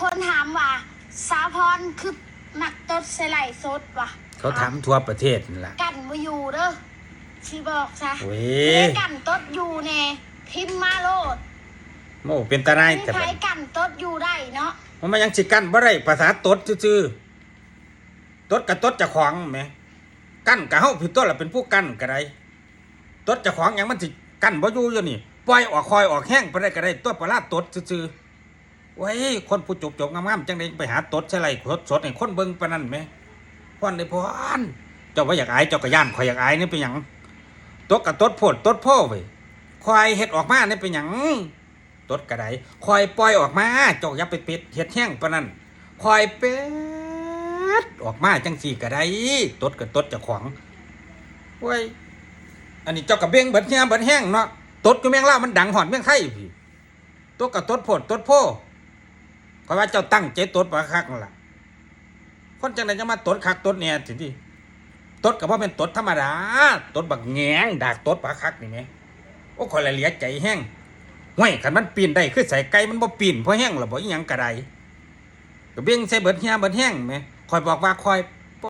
คนถามว่า สาพรคือมักตดใส่ไหลสดว่ะเขาถามทั่วประเทศนั่นล่ะกันมาอยู่เด้อชีบอกซะโอ้ยเยกันตดอยู่แน่พิมพ์มาโลดโมเป็นตาไนายมีแต่ใครบัดกันตดอยู่ได้เนาะมันมายังสิกั้นบ่ได้ภาษาตดซื่อๆตดกับตดเจะของแหมกั้นกับเฮาผิดตัวละเป็นผู้กั้นก็ได้ตดเจะของหยังมันสิกั้นบ่อยู่อยู่นี่ปล่อยออกคอยออกแห้งไปได้ก็ได้ตัวปลาร้าตดซื่อๆ ไว้ยคนผู้จบจบงามๆจังได๋ไปหาตดใส่ไหลสดๆให้คนเบิ่งปนนั้นแหมพ่อนได้พ่อนเจ้าบ่าอยากอายเจ้าก็ย่านข่อยอยากอายนี่เป็นหยังตดกับตดโพดตดพ่เว้ยควายเฮ็ดออกมานี่เป็นหยังตดกระไดคอยปล่อยออกมาเจอกอย่าไปเป็ดเห็ดแห้งปะนั่นคอยเป็ดออกมาจังสี่กระไดตดกับตดจะขวางเว้ยอันนี้เจ้ากับเบ้งเบิดเหี้ยเบิดแห้งเนาะตดก็แมงล่ามันดังหอนแมงไข่พี่ตดกับตดโพดตด เพราะว่าเจ้าตั้งใจตดปะคักนั่นล่ะคนจังไดจะมาตดคักตดเนี่ยสิที่ตดกับว่าเป็นตดธรรมดาตดบักแงงดากตดปะคักนี่ไหมโอ้คอยละเหลียใจแห้งห้วยขันมันปีนได้คือใส่ไก่มันบ่ปีนเพราะแห้งหรอบ่อีหยังกระไดก็เบ่งใส่เบิดเฮียเบิดแห้งไหมคอยบอกว่าคอย